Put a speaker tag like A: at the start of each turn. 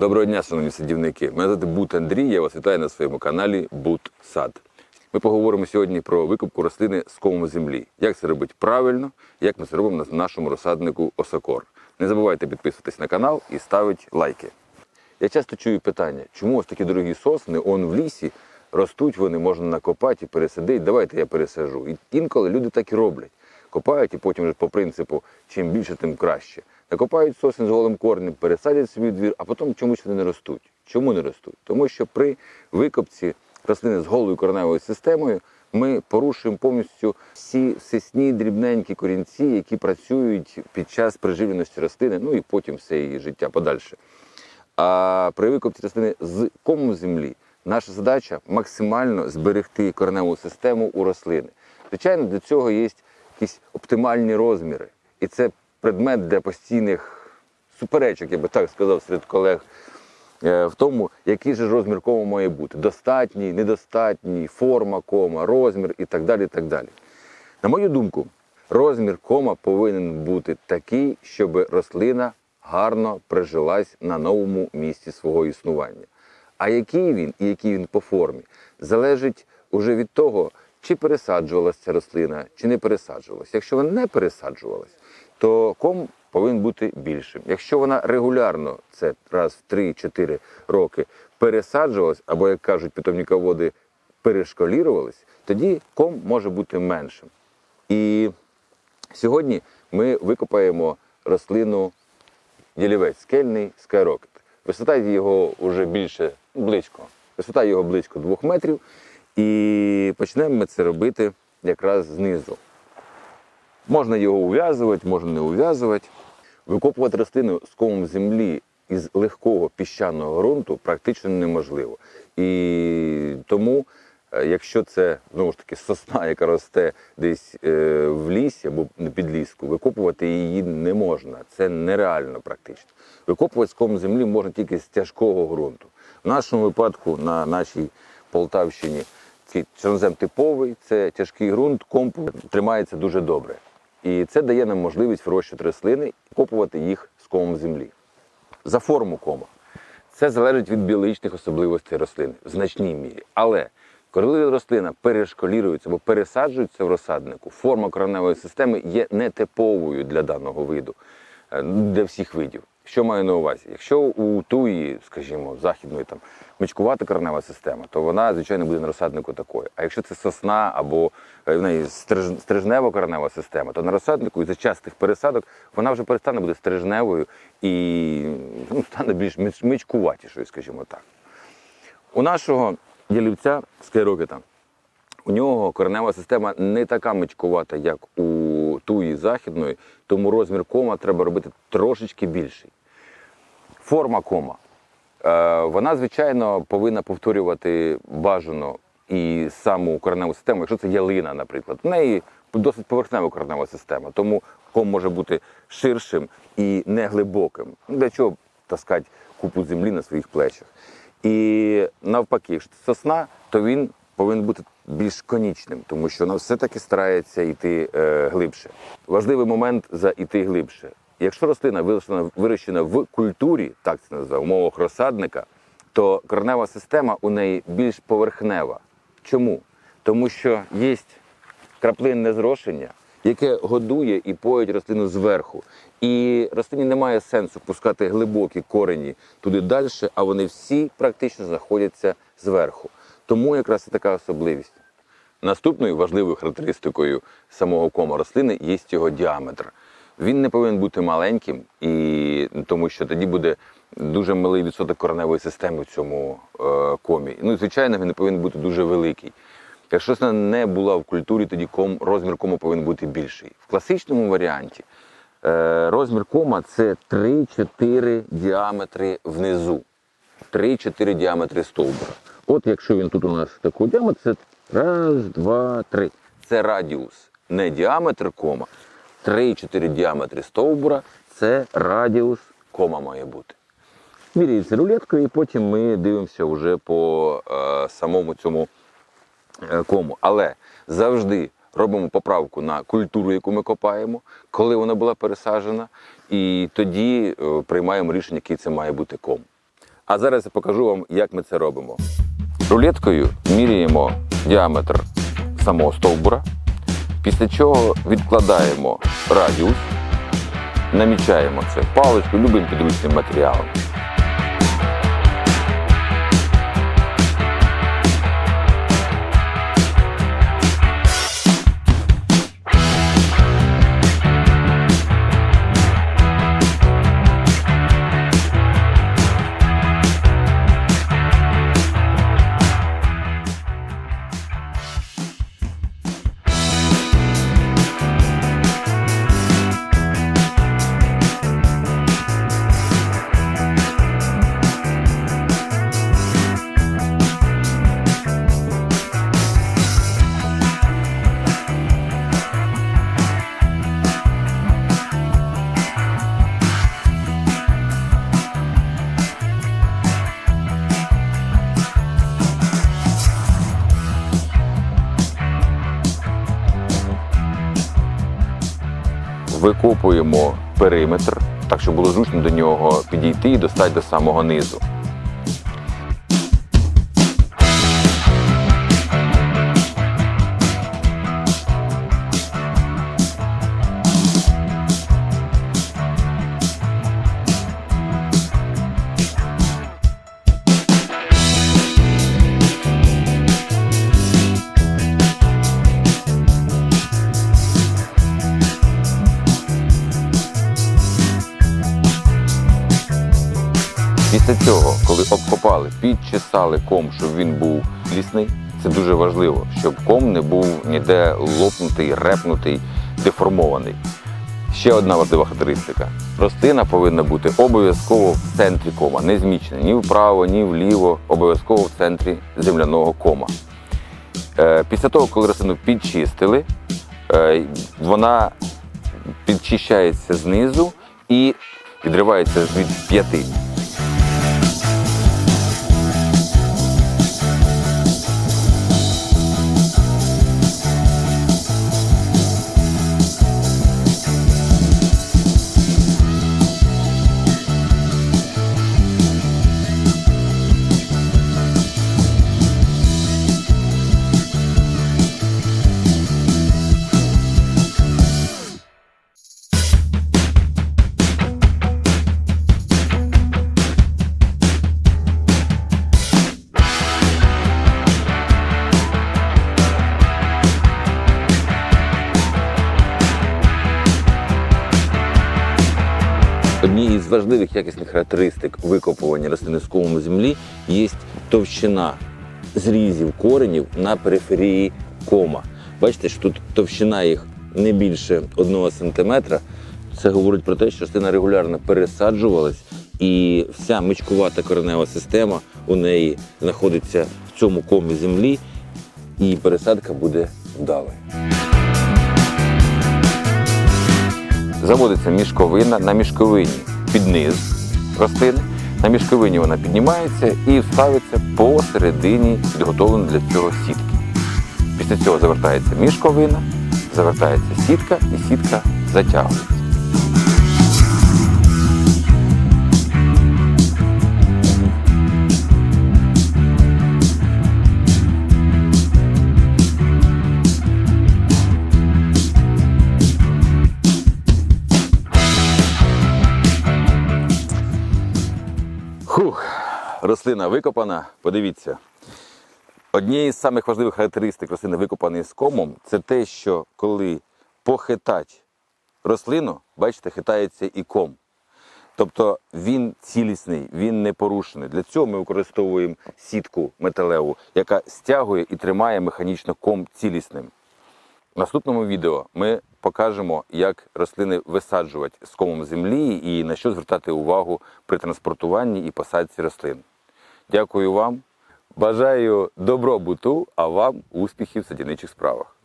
A: Доброго дня, шановні садівники. Мене звати Бут Андрій. Я вас вітаю на своєму каналі Бут Сад. Ми поговоримо сьогодні про викупку рослини з комом землі. Як це робити правильно, як ми це робимо на нашому розсаднику Осокор. Не забувайте підписуватись на канал і ставити лайки. Я часто чую питання, чому ось такі дорогі сосни, он в лісі, ростуть вони, можна накопати і пересадити, давайте я пересажу. І інколи люди так і роблять. Копають і потім вже по принципу, чим більше, тим краще. Накопають сосен з голим корнем, пересадять свій двір, а потім чомусь вони не ростуть. Чому не ростуть? Тому що при викопці рослини з голою кореневою системою ми порушуємо повністю всі сисні дрібненькі корінці, які працюють під час приживленості рослини, ну і потім все її життя подальше. А при викопці рослини з комом землі наша задача максимально зберегти кореневу систему у рослини. Звичайно, для цього є якісь оптимальні розміри. І це предмет для постійних суперечок, я би так сказав, серед колег е, в тому, який же розмір кома має бути. Достатній, недостатній, форма кома, розмір і так далі. і так далі. На мою думку, розмір кома повинен бути такий, щоб рослина гарно прижилась на новому місці свого існування. А який він і який він по формі, залежить уже від того, чи пересаджувалася ця рослина, чи не пересаджувалася. Якщо вона не пересаджувалась, то ком повинен бути більшим. Якщо вона регулярно, це раз в 3-4 роки, пересаджувалась, або, як кажуть питомниководи, перешколірувалась, тоді ком може бути меншим. І сьогодні ми викопаємо рослину ялівець скельний скайрокет. Висота його вже більше близько. Висота його близько 2 метрів. І почнемо ми це робити якраз знизу. Можна його ув'язувати, можна не ув'язувати. Викопувати рослину з комом землі із легкого піщаного ґрунту практично неможливо. І тому, е, якщо це знову ж таки сосна, яка росте десь е, в лісі або на підліску, викопувати її не можна. Це нереально практично. Викопувати з комом землі можна тільки з тяжкого ґрунту. В нашому випадку на нашій Полтавщині чорнозем типовий, це тяжкий ґрунт, комп тримається дуже добре. І це дає нам можливість вирощувати рослини і копувати їх з комом землі. За форму кома. Це залежить від біологічних особливостей рослини в значній мірі. Але коли рослина перешколірується або пересаджується в розсаднику, форма кореневої системи є нетиповою для даного виду, е, для всіх видів. Що маю на увазі? Якщо у туї, скажімо, західної там мичкувата коренева система, то вона, звичайно, буде на розсаднику такою. А якщо це сосна або е, в неї стриж- стрижнева коренева система, то на розсаднику із-за частих пересадок вона вже перестане бути стрижневою і ну, стане більш мичкуватішою, скажімо так. У нашого ялівця скайрокета у нього коренева система не така мичкувата, як у туї західної, тому розмір кома треба робити трошечки більший. Форма кома. Е, Вона, звичайно, повинна повторювати бажано і саму кореневу систему, якщо це ялина, наприклад. В неї досить поверхнева коренева система, тому ком може бути ширшим і не глибоким. Для чого таскати купу землі на своїх плечах? І навпаки, якщо це сосна, то він повинен бути більш конічним, тому що вона все-таки старається йти е, глибше. Важливий момент за йти глибше. Якщо рослина вирощена, вирощена в культурі, так це називає, умовах розсадника, то коренева система у неї більш поверхнева. Чому? Тому що є краплинне зрошення, яке годує і поїть рослину зверху. І рослині немає сенсу пускати глибокі корені туди далі, а вони всі практично знаходяться зверху. Тому якраз і така особливість. Наступною важливою характеристикою самого кома рослини є його діаметр. Він не повинен бути маленьким, і тому що тоді буде дуже малий відсоток кореневої системи в цьому е, комі. Ну звичайно, він не повинен бути дуже великий. Якщо рослина не була в культурі, тоді ком, розмір кому повинен бути більший. В класичному варіанті е, розмір кома це 3-4 діаметри внизу. 3-4 діаметри стовбура. От якщо він тут у нас такий діаметр, це раз, два, три. Це радіус, не діаметр кома. 3-4 діаметри стовбура це радіус кома має бути. Міряється рулеткою, і потім ми дивимося вже по е, самому цьому е, кому. Але завжди робимо поправку на культуру, яку ми копаємо, коли вона була пересаджена, і тоді е, приймаємо рішення, який це має бути ком. А зараз я покажу вам, як ми це робимо. Рулеткою міряємо діаметр самого стовбура, після чого відкладаємо радіус, намічаємо це паличкою, любим підручним матеріалом. Викопуємо периметр, так щоб було зручно до нього підійти і достати до самого низу. Після цього, коли обкопали, підчесали ком, щоб він був лісний, це дуже важливо, щоб ком не був ніде лопнутий, репнутий, деформований. Ще одна важлива характеристика. Рослина повинна бути обов'язково в центрі кома, не змічена ні вправо, ні вліво, обов'язково в центрі земляного кома. Е, Після того, коли рослину підчистили, е, вона підчищається знизу і відривається від п'яти. Однією із важливих якісних характеристик викопування комом землі є товщина зрізів коренів на периферії кома. Бачите, що тут товщина їх не більше 1 см. Це говорить про те, що рослина регулярно пересаджувалась, і вся мичкувата коренева система у неї знаходиться в цьому комі землі, і пересадка буде вдалою. Заводиться мішковина на мішковині під низ рослини. На мішковині вона піднімається і ставиться посередині підготовленої для цього сітки. Після цього завертається мішковина, завертається сітка і сітка затягується. Рослина викопана. Подивіться. Однією з самих важливих характеристик рослини, викопаної з комом, це те, що коли похитать рослину, бачите, хитається і ком. Тобто він цілісний, він не порушений. Для цього ми використовуємо сітку металеву, яка стягує і тримає механічно ком цілісним. В наступному відео ми покажемо, як рослини висаджувати з комом землі і на що звертати увагу при транспортуванні і посадці рослин. Дякую вам. Бажаю добробуту, а вам успіхів в садівничих справах.